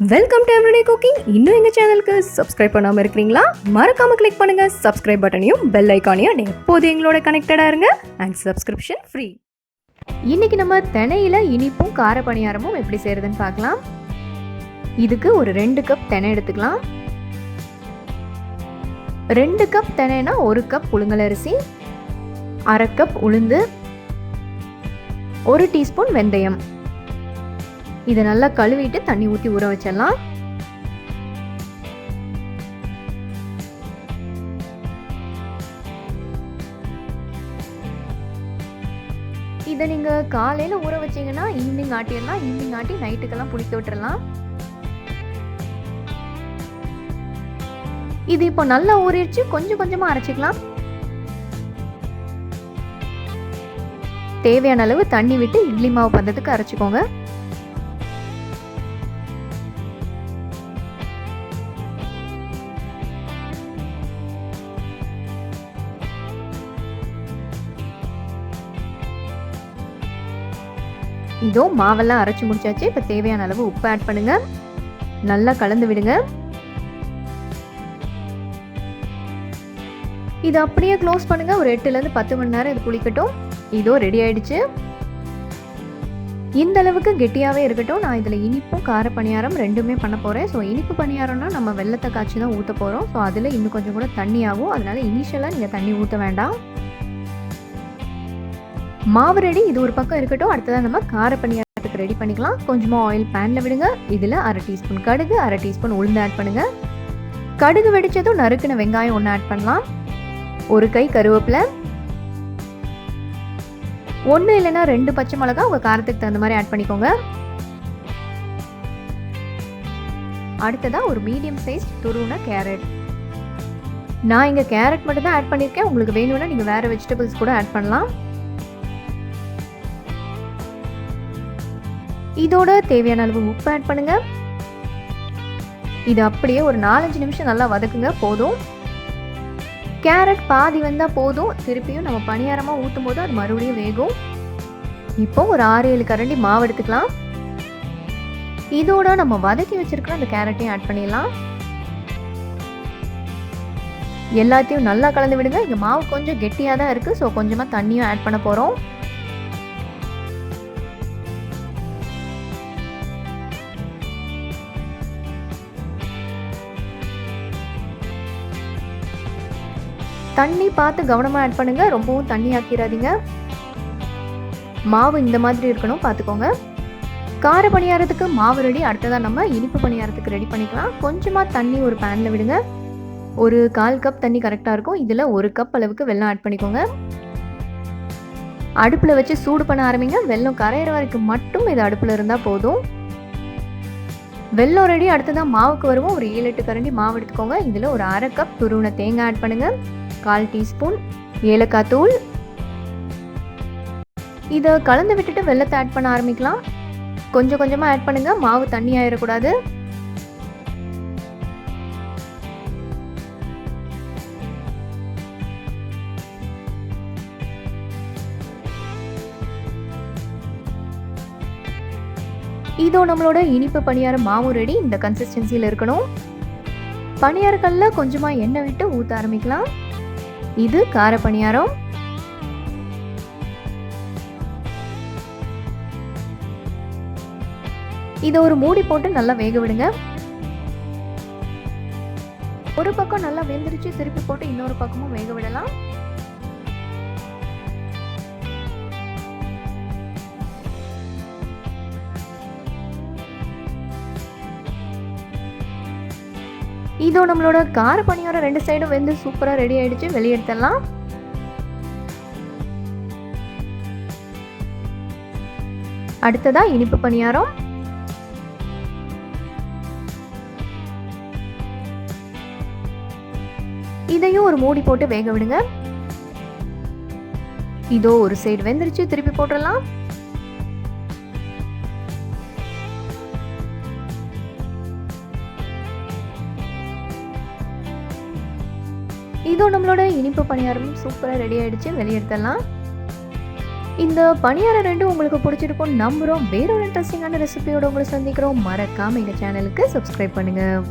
Welcome to everyday cooking இன்னும் எங்கள் சேனலுக்கு சப்ஸ்கிரைப் பண்ணாமல் இருக்கிறீங்களா? மறக்காமல் கிளிக் பண்ணுங்கள் சப்ஸ்கிரைப் பட்டனையும் பெல் ஐக்கானையும் எப்போது எங்களோட கனெக்டடாக இருங்க. அண்ட் சப்ஸ்கிரிப்ஷன் ஃப்ரீ இன்னைக்கு நம்ம தினையில் இனிப்பும் கார பணியாரமும் எப்படி செய்யறதுன்னு பார்க்கலாம். இதுக்கு ஒரு ரெண்டு கப் தினை எடுத்துக்கலாம். ரெண்டு கப் தினைனா ஒரு கப் புழுங்கலரிசி அரை கப் உளுந்து ஒரு டீஸ்பூன் வெந்தயம். இதை நல்லா கழுவிட்டு தண்ணி ஊற்றி ஊற வச்சிடலாம். இதை நீங்கள் காலையில் ஊற வச்சிங்கன்னா ஈவினிங் ஆட்டிடலாம். ஈவினிங் ஆட்டி நைட்டுக்கெல்லாம் புளிக்க விட்டுறலாம். இது இப்போ நல்லா ஊறிடுச்சு. கொஞ்சம் கொஞ்சமாக அரைச்சிக்கலாம். தேவையான அளவு தண்ணி விட்டு இட்லி மாவு பந்தத்துக்கு அரைச்சிக்கோங்க. இதோ மாவெல்லாம் அரைச்சி முடிச்சாச்சு. இப்போ தேவையான அளவு உப்பு ஆட் பண்ணுங்க. நல்லா கலந்து விடுங்க. இது அப்படியே க்ளோஸ் பண்ணுங்க. ஒரு எட்டுலேருந்து பத்து மணி நேரம் இது குளிக்கட்டும். இதோ ரெடி ஆயிடுச்சு. இந்த அளவுக்கு கெட்டியாகவே இருக்கட்டும். நான் இதில் இனிப்பும் கார பணியாரம் ரெண்டுமே பண்ண போகிறேன் ஸோ இனிப்பு பணியாரம்னா நம்ம வெள்ளத்தை காய்ச்சி தான் ஊற்ற போகிறோம் ஸோ அதில் இன்னும் கொஞ்சம் கூட தண்ணி ஆகும். அதனால இனிஷியலாக நீங்கள் தண்ணி ஊற்ற வேண்டாம். மாவு ரெடி இது ஒரு பக்கம் இருக்கட்டும். அடுத்ததாக நம்ம கார பணியாரத்துக்கு ரெடி பண்ணிக்கலாம் கொஞ்சமாக ஆயில் பேனில் விடுங்க. இதில் அரை டீஸ்பூன் கடுகு அரை டீஸ்பூன் உளுந்து ஆட் பண்ணுங்க. கடுகு வெடிச்சதும் நறுக்கின வெங்காயம் ஒன்று ஆட் பண்ணலாம். ஒரு கை கருவேப்பிலை. ஒன்று இல்லைன்னா ரெண்டு பச்சை மிளகா உங்கள் காரத்துக்கு தகுந்த மாதிரி ஆட் பண்ணிக்கோங்க. அடுத்ததாக ஒரு மீடியம் சைஸ் துருவுன கேரட் நான் இங்கே கேரட் மட்டும் தான் ஆட் பண்ணியிருக்கேன் உங்களுக்கு வேணும்னா நீங்கள் வேறு வெஜிடபிள்ஸ் கூட ஆட் பண்ணலாம். இதோட தேவையான அளவு உப்பு ஆட் பண்ணுங்க. இது அப்படியே ஒரு நாலஞ்சு நிமிஷம் நல்லா வதக்குங்க போதும். கேரட் பாதி வந்தால் போதும். திருப்பியும் நம்ம பணியாரமாக ஊற்றும் போது அது மறுபடியும் வேகும். இப்போ ஒரு ஆறு ஏழு கரண்டி மாவு எடுத்துக்கலாம். இதோட நம்ம வதக்கி வச்சிருக்கிற அந்த கேரட்டையும் ஆட் பண்ணிடலாம். எல்லாத்தையும் நல்லா கலந்து விடுங்க. இங்கே மாவு கொஞ்சம் கெட்டியாக தான் இருக்குது ஸோ கொஞ்சமாக தண்ணியும் ஆட் பண்ண போகிறோம் தண்ணி பார்த்து கவனமாக ஆட் பண்ணுங்கள் ரொம்பவும் தண்ணி ஆக்கிடாதீங்க மாவு இந்த மாதிரி இருக்கணும் பார்த்துக்கோங்க. கார பணியாரத்துக்கு மாவு ரெடி அடுத்ததாக நம்ம இனிப்பு பணியாரத்துக்கு ரெடி பண்ணிக்கலாம். கொஞ்சமாக தண்ணி ஒரு பேனில் விடுங்க. ஒரு கால் கப் தண்ணி கரெக்டாக இருக்கும். இதில் ஒரு கப் அளவுக்கு வெள்ளம் ஆட் பண்ணிக்கோங்க. அடுப்பில் வச்சு சூடு பண்ண ஆரம்பிங்க. வெள்ளம் கரையிற வரைக்கும் மட்டும் இது அடுப்பில் இருந்தால் போதும். வெள்ளம் ரெடி அடுத்ததான் மாவுக்கு வருவோம். ஒரு ஏழு எட்டு கரண்டி மாவு எடுத்துக்கோங்க. இதில் ஒரு அரை கப் துருவின தேங்காய் ஆட் பண்ணுங்கள் கால் டீஸ்பூன் ஏலக்காய் தூள். இதை கலந்து விட்டுட்டு வெள்ளத்தை ஆட் பண்ண ஆரம்பிக்கலாம். கொஞ்சம் கொஞ்சமாக ஆட் பண்ணுங்க மாவு தண்ணி ஆயிடக்கூடாது இதோ நம்மளோட இனிப்பு பணியாரம் மாவு ரெடி இந்த கன்சிஸ்டன்சியில் இருக்கணும். பணியாரக்கல்ல கொஞ்சமாக எண்ணெய் விட்டு ஊற்ற ஆரம்பிக்கலாம். இது கார பணியாரம் இதை ஒரு மூடி போட்டு நல்லா வேக விடுங்க. ஒரு பக்கம் நல்லா வெந்துருச்சு திருப்பி போட்டு இன்னொரு பக்கமும் வேக விடலாம். இதோ நம்மளோட கார பணியாரம் ரெண்டு சைடும் வெந்து சூப்பராக ரெடி ஆகிடுச்சு வெளியெடுத்துடலாம் அடுத்ததாக அடுத்ததா இனிப்பு பணியாரம். இதையும் ஒரு மூடி போட்டு வேக விடுங்க. இதோ ஒரு சைடு வெந்துருச்சு. திருப்பி போட்டுடலாம். இதோ நம்மளோட இனிப்பு பணியாரம் சூப்பராக ரெடி ஆகிடுச்சு வெளியெடுத்துடலாம் இந்த பணியாரம் ரெண்டும் உங்களுக்கு பிடிச்சிருக்கும் நம்புகிறோம் வேற ஒரு இன்ட்ரெஸ்டிங்கான ரெசிபியோட உங்களை சந்திக்கிறோம். மறக்காமல் எங்கள் சேனலுக்கு சப்ஸ்கிரைப் பண்ணுங்கள்